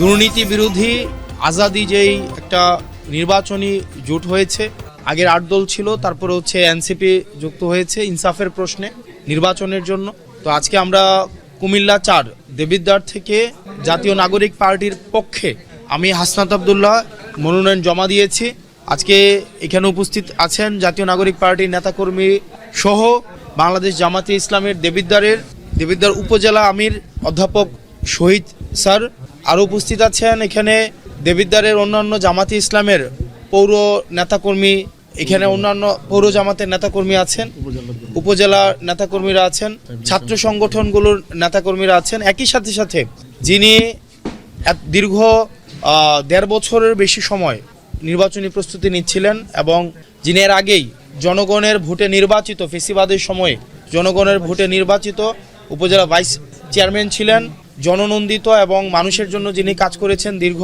দুর্নীতি বিরোধী আজাদি যেই একটা নির্বাচনী জোট হয়েছে, আগের আট দল ছিল, তারপরে হচ্ছে এনসিপি যুক্ত হয়েছে ইনসাফের প্রশ্নে নির্বাচনের জন্য। তো আজকে আমরা কুমিল্লা চার, দেবিদ্বার থেকে জাতীয় নাগরিক পার্টির পক্ষে আমি হাসনাত আবদুল্লাহ মনোনয়ন জমা দিয়েছি। আজকে এখানে উপস্থিত আছেন জাতীয় নাগরিক পার্টির নেতাকর্মী সহ বাংলাদেশ জামাতে ইসলামের দেবিদ্বারের, দেবিদ্বার উপজেলা আমির অধ্যাপক শহীদ স্যার। আরও উপস্থিত আছেন এখানে দেবিদ্বারের অন্যান্য জামাতি ইসলামের পৌর নেতাকর্মী, এখানে অন্যান্য পৌর জামাতের নেতাকর্মী আছেন উপজেলা নেতাকর্মীরা আছেন, ছাত্র সংগঠনগুলোর নেতাকর্মীরা আছেন। একই সাথে সাথে যিনি দীর্ঘ দেড় বছরের বেশি সময় নির্বাচনী প্রস্তুতি নিচ্ছিলেন এবং যিনি এর আগেই জনগণের ভোটে নির্বাচিত, ফেসিবাদের সময়ে জনগণের ভোটে নির্বাচিত উপজেলা ভাইস চেয়ারম্যান ছিলেন জননন্দিত এবং মানুষের জন্য যিনি কাজ করেছেন দীর্ঘ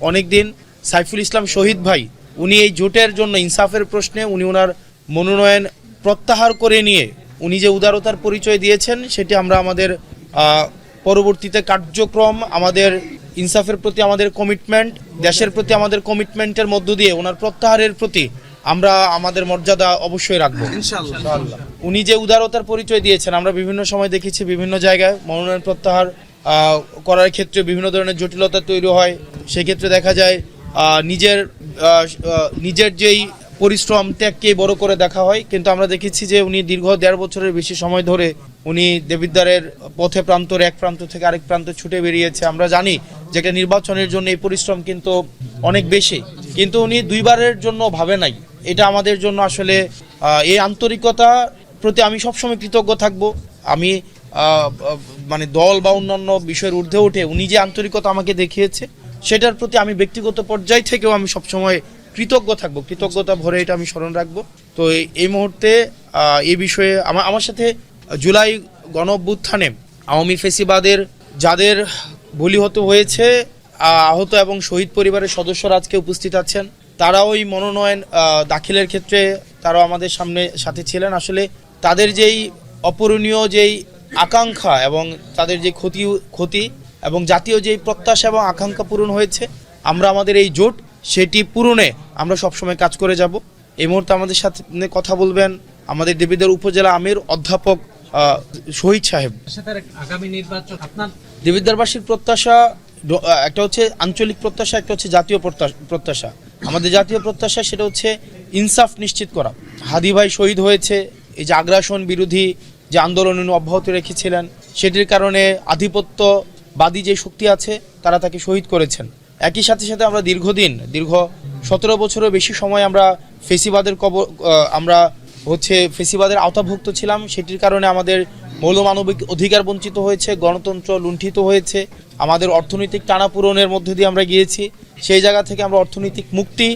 অনেক দিন সাইফুল ইসলাম শহীদ ভাই উনি এই জোটের জন্য ইনসাফের প্রশ্নে উনি ওনার মনোনয়ন প্রত্যাহার করে নিয়ে উনি যে উদারতার পরিচয় দিয়েছেন সেটি আমরা আমাদের পরবর্তীতে কার্যক্রম আমাদের ইনসাফের প্রতি আমাদের কমিটমেন্ট দেশের প্রতি আমাদের কমিটমেন্টের মধ্য দিয়ে ওনার প্রত্যাহারের প্রতি আমরা আমাদের মর্যাদা অবশ্যই রাখব। উনি যে উদারতার পরিচয় দিয়েছেন আমরা বিভিন্ন সময় দেখেছি বিভিন্ন জায়গায় মনোনয়ন প্রত্যাহার করার ক্ষেত্রে বিভিন্ন ধরনের জটিলতা তৈরি হয়। সেক্ষেত্রে দেখা যায় নিজের নিজের যেই পরিশ্রম ত্যাগকে বড় করে দেখা হয়। কিন্তু আমরা দেখেছি যে উনি দীর্ঘ দেড় বছরের বেশি সময় ধরে উনি দেবিদ্বারের পথে প্রান্তর, এক প্রান্ত থেকে আরেক প্রান্ত ছুটে বেরিয়েছে। আমরা জানি যে নির্বাচনের জন্য এই পরিশ্রম কিন্তু অনেক বেশি। কিন্তু উনি দুইবারের জন্য ভাবে নাই। এটা আমাদের জন্য আসলে এই আন্তরিকতা প্রতি আমি সবসময় কৃতজ্ঞ থাকব। আমি মানে দল বা অন্যান্য বিষয়ের ঊর্ধ্বে উঠে উনি যে আন্তরিকতা আমাকে দেখিয়েছে, সেটার প্রতি আমি ব্যক্তিগত পর্যায় থেকেও আমি সবসময় কৃতজ্ঞ থাকব। কৃতজ্ঞতা ভরে এটা আমি স্মরণ রাখব। তো এই- মুহূর্তে এই বিষয়ে আমার আমার সাথে জুলাই গণ অভ্যুত্থানে আওয়ামী ফেসিবাদের যাদের বলিহত হয়েছে আহত এবং শহীদ পরিবারের সদস্যরা আজকে উপস্থিত আছেন, তারাও এই মনোনয়ন দাখিলের ক্ষেত্রে তারাও আমাদের সামনে সাথে ছিলেন। আসলে তাদের যেই অপূরণীয় যেই আকাঙ্ক্ষা এবং তাদের যে ক্ষতি ক্ষতি এবং জাতীয় যেই প্রত্যাশা এবং আকাঙ্ক্ষা পূরণ হয়েছে আমরা আমাদের এই জোট সেটি পূরণে আমরা সবসময় কাজ করে যাব। এই মুহূর্তে আমাদের সাথে কথা বলবেন আমাদের দেবীদের উপজেলা আমির অধ্যাপক শহীদ সাহেব। আগামী নির্বাচন আপনার দেবিদ্বারবাসীর প্রত্যাশা একটা হচ্ছে আঞ্চলিক প্রত্যাশা একটা হচ্ছে জাতীয় প্রত্যা- প্রত্যাশা। আমাদের জাতীয় প্রত্যাশা সেটা হচ্ছে ইনসাফ নিশ্চিত করা। হাদি ভাই শহীদ হয়েছে এই যে আগ্রাসন বিরোধী যে আন্দোলন উনি অব্যাহত রেখেছিলেন, সেটির কারণে আধিপত্যবাদী যে শক্তি আছে, তারা তাকে শহীদ করেছেন। একই সাথে সাথে আমরা দীর্ঘদিন, দীর্ঘ সতেরো বছরের বেশি সময় আমরা ফেসিবাদের কবর আমরা হচ্ছে ফেসিবাদের আওতাভুক্ত ছিলাম, সেটির কারণে আমাদের মৌলমানবিক অধিকার বঞ্চিত হয়েছে, গণতন্ত্র লুণ্ঠিত হয়েছে, আমাদের অর্থনৈতিক টানাপূরণের মধ্যে দিয়ে আমরা গিয়েছি, সেই জায়গা থেকে আমরা অর্থনৈতিক মুক্তি,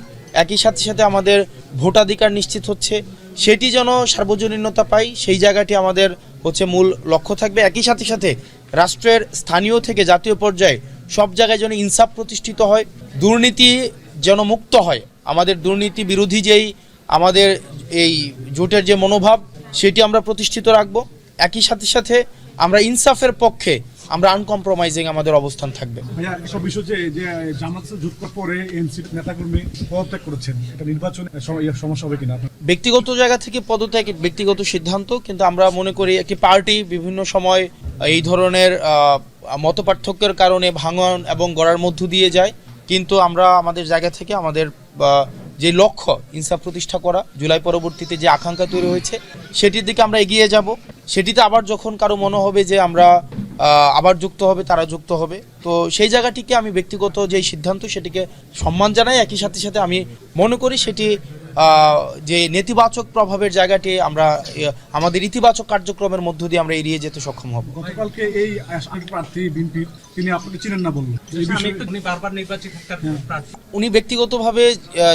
একই সাথে সাথে আমাদের ভোটাধিকার নিশ্চিত হচ্ছে সেটি যেন সার্বজনীনতা পাই সেই জায়গাটি আমাদের হচ্ছে মূল লক্ষ্য থাকবে। একই সাথে সাথে রাষ্ট্রের স্থানীয় থেকে জাতীয় পর্যায়ে সব জায়গায় যেন ইনসাফ প্রতিষ্ঠিত হয়, দুর্নীতি যেন মুক্ত হয়। আমাদের দুর্নীতি বিরোধী যেই আমাদের এই জোটের যে মনোভাব, সেটি আমরা প্রতিষ্ঠিত রাখব। একই সাথে সাথে আমরা ইনসাফের পক্ষে আমরা আনকম্প্রোমাইজিং আমাদের অবস্থান থাকবে। বিষয় যে যে জামাত যুক্ত পরে নেতাকর্মী পদত্যাগ করেছেন এটা নির্বাচনে সমস্যা হবে কিনা? ব্যক্তিগত জায়গা থেকে পদত্যাগ ব্যক্তিগত সিদ্ধান্ত কিন্তু আমরা মনে করি একটি পার্টি বিভিন্ন সময় এই ধরনের মত পার্থক্যের কারণে ভাঙন এবং গড়ার মধ্য দিয়ে যায় কিন্তু আমরা আমাদের জায়গা থেকে আমাদের যে লক্ষ্য ইনসাফ প্রতিষ্ঠা করা জুলাই পরবর্তীতে যে আকাঙ্ক্ষা তৈরি হয়েছে সেটির দিকে আমরা এগিয়ে যাব। সেটিতে আবার যখন কারও মনে হবে যে আমরা আবার যুক্ত হবে তারা যুক্ত হবে। তো সেই জায়গাটিকে আমি ব্যক্তিগত যে সিদ্ধান্ত সেটিকে সম্মান জানাই। একই সাথে সাথে আমি মনে করি সেটি যে নেতিবাচক প্রভাবের জায়গাটি আমরা আমাদের ইতিবাচক কার্যক্রমের মধ্য দিয়ে আমরা এড়িয়ে যেতে সক্ষম হব। গতকালকে এই প্রার্থী বিএনপির তিনি আপনাকে চিনেন না বললেন আমি উনি বারবার নির্বাচিত প্রার্থী। উনি ব্যক্তিগতভাবে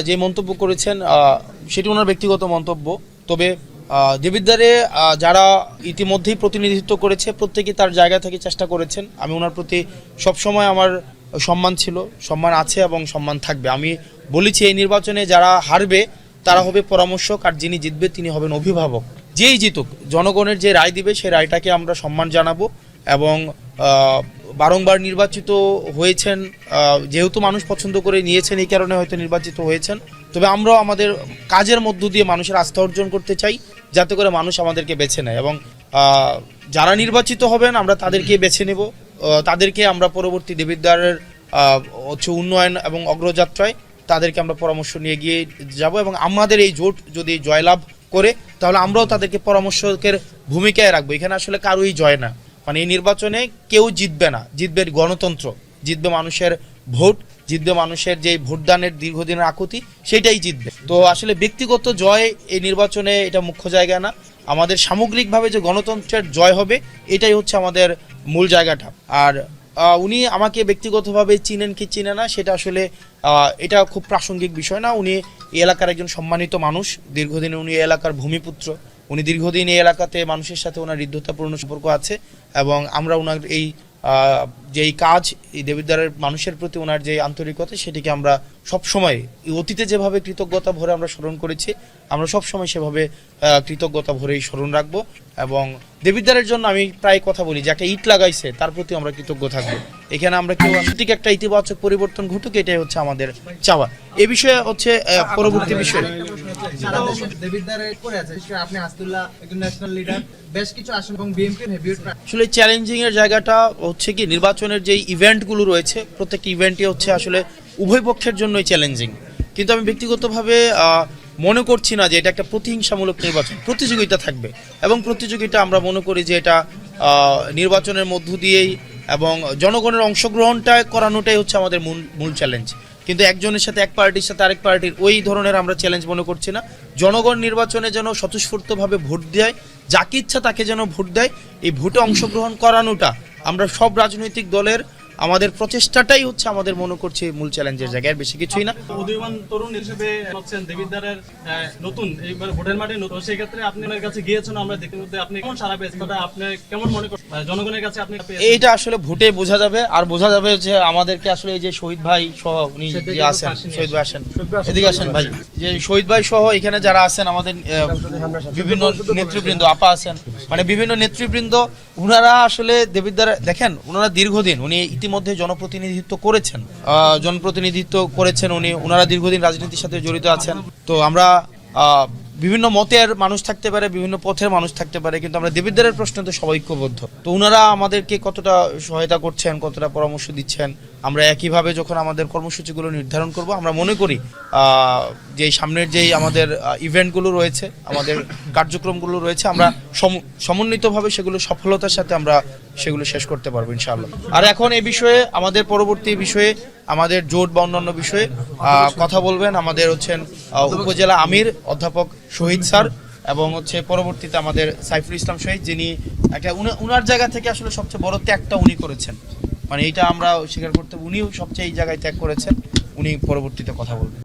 যে মন্তব্য করেছেন সেটি ওনার ব্যক্তিগত মন্তব্য। তবে দেবিদ্বারে যারা ইতিমধ্যেই প্রতিনিধিত্ব করেছে, প্রত্যেকেই তার জায়গা থেকে চেষ্টা করেছেন। আমি ওনার প্রতি সবসময় আমার সম্মান ছিল, সম্মান আছে এবং সম্মান থাকবে। আমি বলেছি, এই নির্বাচনে যারা হারবে, তারা হবে পরামর্শক, আর যিনি জিতবে, তিনি হবেন অভিভাবক। যেই জিতুক, জনগণের যে রায় দিবে, সেই রায়টাকে আমরা সম্মান জানাব এবং বারংবার নির্বাচিত হয়েছেন যেহেতু মানুষ পছন্দ করে নিয়েছেন, এই কারণে হয়তো নির্বাচিত হয়েছেন। তবে আমরাও আমাদের কাজের মধ্য দিয়ে মানুষের আস্থা অর্জন করতে চাই। যাতে করে মানুষ আমাদেরকে বেছে নেয় এবং যারা নির্বাচিত হবেন আমরা তাদেরকে বেছে নেব। তাদেরকে আমরা পরবর্তী দেবিদ্বারের হচ্ছে উন্নয়ন এবং অগ্রযাত্রায় তাদেরকে আমরা পরামর্শ নিয়ে গিয়ে যাব এবং আমাদের এই জোট যদি জয়লাভ করে, তাহলে আমরাও তাদেরকে পরামর্শকের ভূমিকায় রাখব। এখানে আসলে কারোই জয় না। মানে এই নির্বাচনে কেউ জিতবে না। জিতবে গণতন্ত্র। জিতবে মানুষের ভোট জিতবে মানুষের যে ভোটদানের দীর্ঘদিনের আকুতি সেটাই জিতবে। তো আসলে ব্যক্তিগত জয় এই নির্বাচনে এটা মুখ্য জায়গা না। আমাদের সামগ্রিকভাবে যে গণতন্ত্রের জয় হবে, এটাই হচ্ছে আমাদের মূল জায়গাটা। আর উনি আমাকে ব্যক্তিগতভাবে চিনেন কি চিনে না, সেটা আসলে এটা খুব প্রাসঙ্গিক বিষয় না। উনি এই এলাকার একজন সম্মানিত মানুষ। দীর্ঘদিন উনি এলাকার ভূমিপুত্র। উনি দীর্ঘদিন এই এলাকাতে মানুষের সাথে ওনার হৃদ্যতাপূর্ণ সম্পর্ক আছে এবং আমরা ওনার এই আহ, যে এই কাজ এই দেবিদ্বারের মানুষের প্রতি ওনার যে আন্তরিকতা সেটিকে আমরা সব সময় অতীতে যেভাবে কৃতজ্ঞতা ভরে আমরা স্মরণ করেছি আমরা সব সময় সেভাবে কৃতজ্ঞতা ভরেই স্মরণ রাখব এবং দেবিদ্বারের জন্য আমি প্রায় কথা বলি যে একটা ইট লাগাইছে তার প্রতি আমরা কৃতজ্ঞ থাকব। এখানে আমরা কেউ সঠিক একটা ইতিবাচক পরিবর্তন ঘটুক এটাই হচ্ছে আমাদের চাওয়া। এ বিষয়ে হচ্ছে পরবর্তী বিষয়। আসলে চ্যালেঞ্জিং এর জায়গাটা হচ্ছে কি, নির্বাচনের যে ইভেন্টগুলো রয়েছে, প্রত্যেকটি ইভেন্টই হচ্ছে আসলে উভয় পক্ষের জন্যই চ্যালেঞ্জিং কিন্তু আমি ব্যক্তিগতভাবে মনে করছি না যে এটা একটা প্রতিহিংসামূলক নির্বাচন, প্রতিযোগিতা থাকবে। এবং প্রতিযোগিতা আমরা মনে করি যে এটা নির্বাচনের মধ্য দিয়েই এবং জনগণের অংশগ্রহণটা করানোটাই হচ্ছে আমাদের মূল মূল চ্যালেঞ্জ কিন্তু একজনের সাথে এক পার্টির সাথে আরেক পার্টির ওই ধরনের আমরা চ্যালেঞ্জ মনে করছি না। জনগণ নির্বাচনে যেন স্বতঃস্ফূর্তভাবে ভোট দেয়, যাকে ইচ্ছা তাকে যেন ভোট দেয়, এই ভোটে অংশগ্রহণ করানোটা আমরা সব রাজনৈতিক দলের আমাদের প্রচেষ্টাটাই হচ্ছে আমাদের মনে করছি মূল চ্যালেঞ্জের জায়গায় আর বেশি কিছুই না। উদীয়মান তরুণ হিসেবে হচ্ছেন দেবিদ্বারের নতুন এইবার ভোটের মাঠে নতুন। সেই ক্ষেত্রে আপনি ওনার কাছে গিয়েছেন আমরা দেখতে মধ্যে আপনি কেমন সারা পেয়েছেন? আপনি কেমন মনে করেন জনগণের কাছে আপনি এইটা আসলে ভোটে বোঝা যাবে আর বোঝা যাবে যে আমাদেরকে আসলে এই যে শহীদ ভাই সহ উনি যে আছেন শহীদ ভাই আসেন। এদিকে আসেন ভাই। যে শহীদ ভাই সহ এখানে যারা আছেন আমাদের বিভিন্ন নেতৃবৃন্দ আপা আছেন মানে বিভিন্ন নেতৃবৃন্দ উনারা আসলে দেবিদ্বার দেখেন উনারা দীর্ঘদিন উনি ইতিমধ্যে জনপ্রতিনিধিত্ব করেছেন। জনপ্রতিনিধিত্ব করেছেন উনি। উনারা দীর্ঘদিন রাজনীতির সাথে জড়িত আছেন। তো আমরা বিভিন্ন মতের মানুষ থাকতে পারে, বিভিন্ন পথের মানুষ থাকতে পারে, কিন্তু আমরা দেবিদ্বারের প্রশ্ন তো সবাই ঐক্যবদ্ধ। তো ওনারা আমাদেরকে কতটা সহায়তা করছেন, কতটা পরামর্শ দিচ্ছেন, আমরা একইভাবে যখন আমাদের কর্মসূচিগুলো নির্ধারণ করব, আমরা মনে করি যে সামনের যেই আমাদের ইভেন্টগুলো রয়েছে, আমাদের কার্যক্রমগুলো রয়েছে, আমরা সম- সমন্বিতভাবে সেগুলো সফলতার সাথে আমরা সেগুলো শেষ করতে পারব, ইনশাআল্লাহ। আর এখন এই বিষয়ে, আমাদের পরবর্তী বিষয়ে, আমাদের জোট বা অন্যান্য বিষয়ে কথা বলবেন আমাদের হচ্ছেন উপজেলা আমির অধ্যাপক শহীদ স্যার এবং হচ্ছে পরবর্তীতে আমাদের সাইফুল ইসলাম শহীদ, যিনি একটা উনার জায়গা থেকে আসলে সবচেয়ে বড় ত্যাগটা উনি করেছেন। মানে এইটা আমরা স্বীকার করতে, উনিও সবচেয়ে এই জায়গায় ত্যাগ করেছেন, উনি পরবর্তীতে কথা বলবেন।